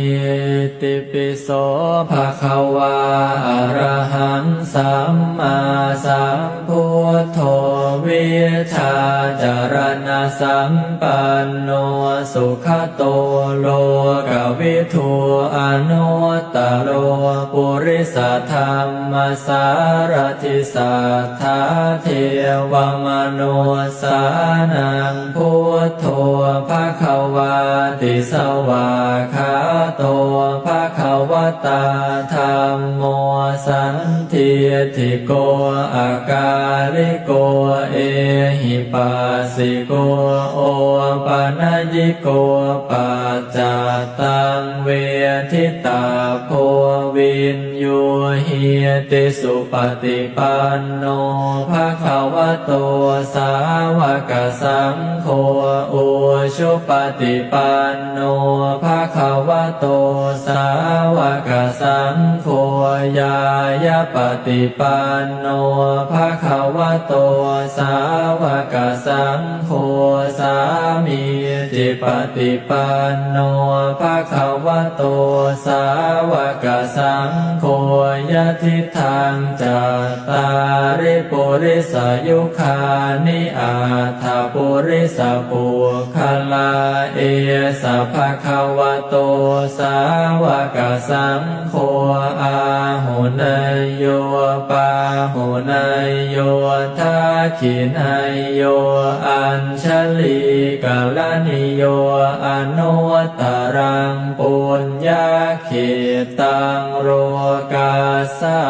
อิติปิโสภะคะวาอะระหังสัมมาสัมพุทโธวิชาจารณะสัมปันโนสุขโตโลกวิทูอนุตตโร ปุริสธรรมสารทิสัทธาเทวมโนสานังพุทโธภะคะวาติสวาคาโตภะคะ วตาธรรมโมสันทิติโกอาการิโกเอหิปัสสิโกโอปะนะยิโกปัจจตังเวทิตาโพวิน โยเหติสุปฏิปันโนภะคะวะโตสาวกสังโฆอุชุปฏิปันโนภะคะวะโตสาวกสังโฆยายาปฏิปันโนภะคะวะโตสาวกสังโฆสามีจิ ปฏิปันโนภาคาวะโตสาวกสังโฆยะทิทางจัตตาริปุริสยุคานิอาถาปุริสปุคลาเอสภะคะวะโตาวกสังโฆอาหุนายโยปาหุนายโยทาขินายโยอัญชลีกาลนิโยอนุตรังปุญญาเขตังโรกาสา